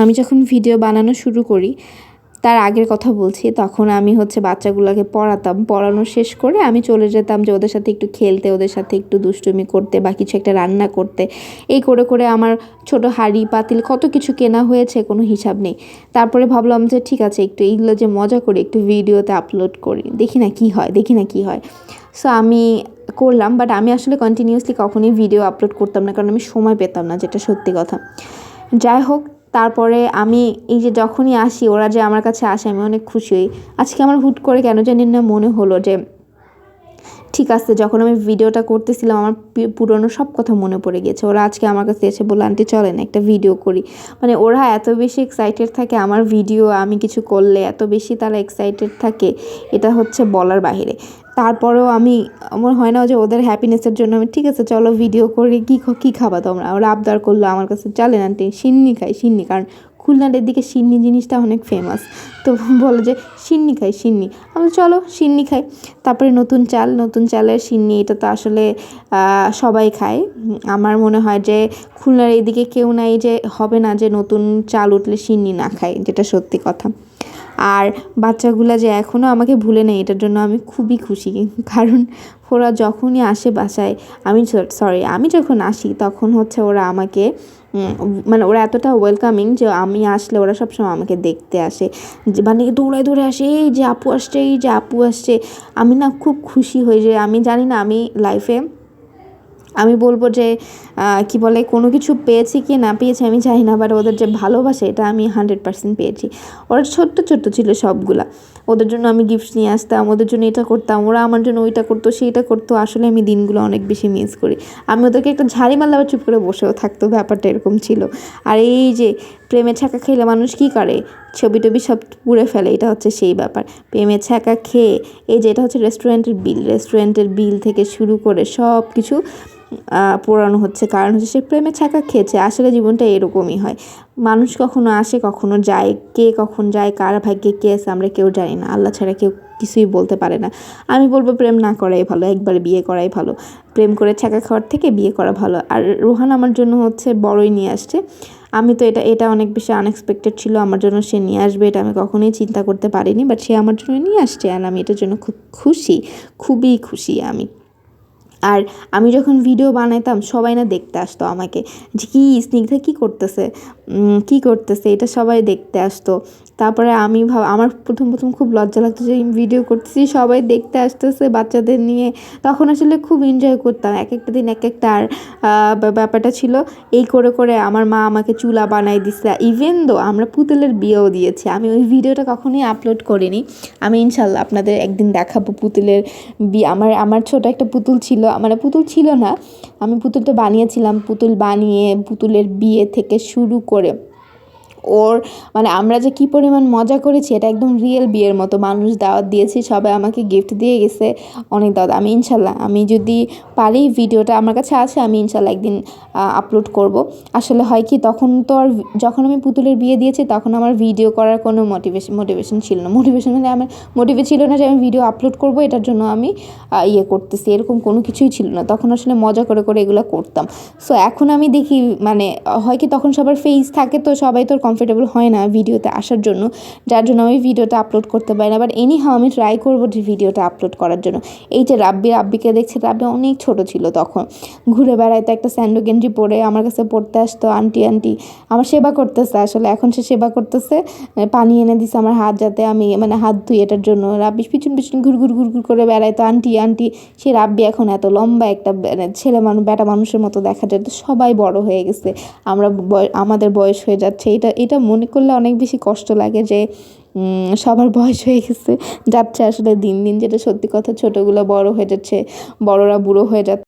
আমি যখন ভিডিও বানানো শুরু করি, তার আগের কথা বলছি, তখন আমি হচ্ছে বাচ্চাগুলোকে পড়াতাম। পড়ানো শেষ করে আমি চলে যেতাম যে ওদের সাথে একটু খেলতে, ওদের সাথে একটু দুষ্টুমি করতে বা কিছু একটা রান্না করতে। এই করে করে আমার ছোট হাঁড়ি, পাতিল কত কিছু কেনা হয়েছে, কোনো হিসাব নেই। তারপরে ভাবলাম যে ঠিক আছে, একটু এইগুলো যে মজা করি একটু ভিডিওতে আপলোড করি। দেখি না কি হয়, দেখি না কি হয়। সো আমি করলাম বাট আমি আসলে কন্টিনিউসলি কখনোই ভিডিও আপলোড করতাম না, কারণ আমি সময় পেতাম না, যেটা সত্যি কথা। যাই হোক তারপরে আমি এই যে যখনই আসি, ওরা যে আমার কাছে আসে, আমি অনেক খুশি হই। আজকে আমার হুট করে কেন জানি না মনে হলো যে ঠিক আছে, যখন আমি ভিডিওটা করতেছিলাম, আমার পুরনো সব কথা মনে পড়ে গেছে। ওরা আজকে আমার কাছে এসে বলল, আন্টি, চলেন একটা ভিডিও করি। মানে ওরা এত বেশি এক্সাইটেড থাকে আমার ভিডিও আমি কিছু করলে এত বেশি তারা এক্সাইটেড থাকে, এটা হচ্ছে বলার বাহিরে। তারপরেও আমি, আমার হয় না যে ওদের হ্যাপিনেসের জন্য আমি, ঠিক আছে, চলো ভিডিও করি, কী কী খাবা তোমরা? ওরা আবদার করল আমার কাছে, চলেন আন্টি, সিন্নি খাই, সিন্নি। কারণ খুলনার দিকে সিন্নি জিনিসটা অনেক ফেমাস তো বলো যে, সিন্নি খাই, সিন্নি। আমি চলো, সিন্নি খাই। তারপরে নতুন চাল, নতুন চালের সিন্নি, এটা তো আসলে সবাই খায়। আমার মনে হয় যে, খুলনার এদিকে কেউ নাই যে, হবে না যে, নতুন চাল উঠলে সিন্নি না খায়, যেটা সত্যি কথা। আর বাচ্চাগুলো যে এখনও আমাকে ভুলে নেই, এটার জন্য আমি খুবই খুশি। কারণ ওরা যখনই আসে বাসায়, আমি সরি আমি যখন আসি তখন হচ্ছে ওরা আমাকে মানে ওরা এতটা ওয়েলকামিং যে আমি আসলে ওরা সবসময় আমাকে দেখতে আসে। মানে দৌড়ায় দৌড়ে আসে, এই যে আপু আসছে, এই যে আপু আসছে। আমি না খুব খুশি হই যে আমি জানি না, আমি লাইফে আমি বলব যে কি বলে, কোনো কিছু পেয়েছি কি না পেয়েছি আমি চাই না বাট ওদের যে ভালোবাসে, এটা আমি হান্ড্রেড পার্সেন্ট পেয়েছি। ওরা ছোট্ট ছোট্ট ছিল সবগুলা। ওদের জন্য আমি গিফট নিয়ে আসতাম, ওদের জন্য এটা করতাম, ওরা আমার জন্য ওইটা করতো, সেইটা করতো। আসলে আমি দিনগুলো অনেক বেশি মিস করি। আমি ওদেরকে একটা ঝাড়ি মারলে চুপ করে বসেও থাকতো, ব্যাপারটা এরকম ছিল। আর এই যে প্রেমে ছাকা খেলে মানুষ কী করে? ছবি টবি সব পুড়ে ফেলে, এটা হচ্ছে সেই ব্যাপার। প্রেমে ছাকা খেয়ে, এই যে এটা হচ্ছে রেস্টুরেন্টের বিল রেস্টুরেন্টের বিল থেকে শুরু করে সব কিছু পোড়ানো হচ্ছে। কারণ হচ্ছে সে প্রেমে ছাকা খেয়েছে, আসলে জীবনটা এরকমই হয়। মানুষ কখনো আসে, কখনো যায়। কে কখন যায়, কার ভাগ্যে কে আছে, আমরা কেউ জানি না। আল্লাহ ছাড়া কেউ কিছুই বলতে পারে না। আমি বলব, প্রেম না করাই ভালো, একবার বিয়ে করাই ভালো। প্রেম করে ছাকা খাওয়ার থেকে বিয়ে করা ভালো। আর রোহান আমার জন্য হচ্ছে বড়ই নিয়ে আসছে। আমি তো এটা এটা অনেক বেশি আনএক্সপেক্টেড ছিল, আমার জন্য সে নিয়ে আসবে, এটা আমি কখনোই চিন্তা করতে পারিনি বাট সে আমার জন্য নিয়ে আসছে আর আমি এটার জন্য খুব খুশি, খুবই খুশি আমি। আর আমি যখন ভিডিও বানাইতাম, সবাই না দেখতে আসতো আমাকে যে কী স্নিগ্ধা কী করতেছে? কী করতেছে? এটা সবাই দেখতে আসতো। তারপরে আমি ভাব, আমার প্রথম প্রথম খুব লজ্জা লাগতো যে ভিডিও করতেছি, সবাই দেখতে আসতেছে বাচ্চাদের নিয়ে। তখন আসলে খুব এনজয় করতাম। এক একটা দিন এক একটা আর ব্যাপারটা ছিল, এই করে করে আমার মা আমাকে চুলা বানাই দিছে। ইভেন দো আমরা পুতুলের বিয়েও দিয়েছি, আমি ওই ভিডিওটা কখনোই আপলোড করিনি। আমি ইনশাল্লাহ আপনাদের একদিন দেখাবো পুতুলের বিয়ে। আমার আমার ছোট একটা পুতুল ছিল মানে পুতুল ছিল না। আমি পুতুলটা বানিয়েছিলাম পুতুল বানিয়ে পুতুলের বিয়ে থেকে শুরু করে। ওর মানে আমরা যে কী পরিমাণ মজা করেছি, এটা একদম রিয়েল বিয়ের মতো। মানুষ দাওয়াত দিয়েছি, সবাই আমাকে গিফট দিয়ে গেছে। অনেক দাওয়াত। আমি ইনশাল্লাহ, আমি যদি পারি ভিডিওটা, আমার কাছে আছে, আমি ইনশাল্লাহ একদিন আপলোড করব। আসলে হয় কি, তখন তো আর যখন আমি পুতুলের বিয়ে দিয়েছি, তখন আমার ভিডিও করার কোনো মোটিভেশন মোটিভেশন ছিল না। মোটিভেশন মানে আমার মোটিভে ছিল না যে আমি ভিডিও আপলোড করব, এটার জন্য আমি ইয়ে করতেছি। এরকম কোনো কিছুই ছিল না। তখন আসলে মজা করে করে এগুলো করতাম। সো এখন আমি দেখি মানে হয় কি, তখন সবার ফেস থাকে তো, সবাই তোর কমফোর্টেবল হয় না ভিডিওতে আসার জন্য, যার জন্য আমি ভিডিওটা আপলোড করতে পারি না। বাট এনি আমি ট্রাই করব যে ভিডিওটা আপলোড করার জন্য। এই যে রাব্বি, রাব্বিকে দেখছে, রাব্বি অনেক ছোট ছিল তখন। ঘুরে বেড়াইতে একটা স্যান্ডো গেঞ্জি পরে আমার কাছে পড়তে আসতো, আন্টি আন্টি, আমার সেবা করতেছে। আসলে এখন সে সেবা করতেছে পানি এনে দিছে আমার হাত যাতে আমি মানে হাত ধুই এটার জন্য। রাব্বি পিছন পিছন ঘুর ঘুর ঘুর ঘুর করে বেড়াইতো আন্টি আন্টি। সে রাব্বি এখন এত লম্বা একটা মানে ছেলে মানুষ বেটা মানুষের মতো দেখা যায়, তো সবাই বড় হয়ে গেছে। আমরা আমাদের বয়স হয়ে যাচ্ছে। এটা এটা মনে করলে অনেক বেশি কষ্ট লাগে যে সবার বয়স হয়ে গেছে, যাচ্ছে আসলে দিন দিন যেটা সত্যি কথা ছোটোগুলো বড় হয়ে যাচ্ছে, বড়রা বুড়ো হয়ে যাচ্ছে।